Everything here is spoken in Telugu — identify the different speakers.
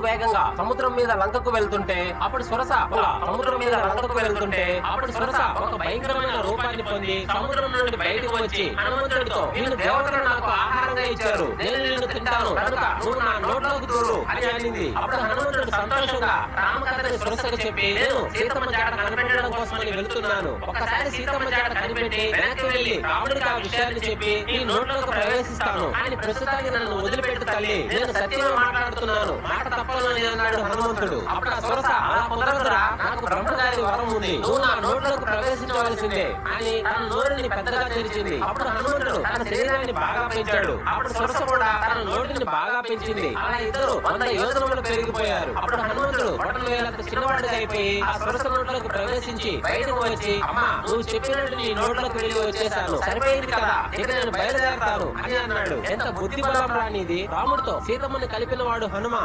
Speaker 1: వేగంగా సముద్రం మీద లంకకు వెళ్తుంటే అప్పుడు సురస సముద్రం మీద లంకకు వెళ్తుంటే అప్పుడు సురస ఒక భయంకరమైన రూపాన్ని పొంది సముద్రం నుండి బయటకు వచ్చి హనుమంతుడితో నేను దేవతలు నాకు ఆహారంగా ఇచ్చారు. నేను కనుక నువ్వు నా నోట్లోకి అని అనింది. అప్పుడు హనుమంతుడు సంతోషంగా రామకథని చెప్పి నేను సీతమ్మ జాడ కనిపెట్టడం కోసమని వెళ్తున్నాను. సీతమ్మ జాడ కనిపెట్టి వెనక్కి రాముడికి ఆ విషయాన్ని చెప్పి నీ నోట్లోకి ప్రవేశిస్తాను. ప్రస్తుతానికి నన్ను వదిలిపెట్టు తల్లి. నేను మాట్లాడుతున్నాను. మాట తప్పను అన్నాడు హనుమంతుడు. అప్పుడు ఆ సురస అలా కుదరదురా. నాకు బ్రహ్మగారి వరం ఉంది. నువ్వు నా నోట్లోకి ప్రవేశించవలసిందే అని తన నోరుని పెద్దగా తెరిచింది. అప్పుడు హనుమంతుడు తన శరీరాన్ని బాగా పెంచాడు. అప్పుడు సురస కూడా తన నోటిని బాగా పెంచింది. అలా ఇద్దరు వంద యోజనములు పెరిగిపోయారు. అప్పుడు హనుమంతుడు బొటన వేలంత చిన్నవాడిగా అయిపోయి ఆ సురస నోట్లకు ప్రవేశించి బయటకు వచ్చి అమ్మా నువ్వు చెప్పినట్టు నీ నోట్లకు వెళ్ళి వచ్చేసాను. సరిపోయింది కదా. ఇక నేను బయలుదేరతాను అని అన్నాడు. ఎంత బుద్ధి బలం రానిది రాముడితో సీతమ్మని కలిపిన వాడు హనుమ.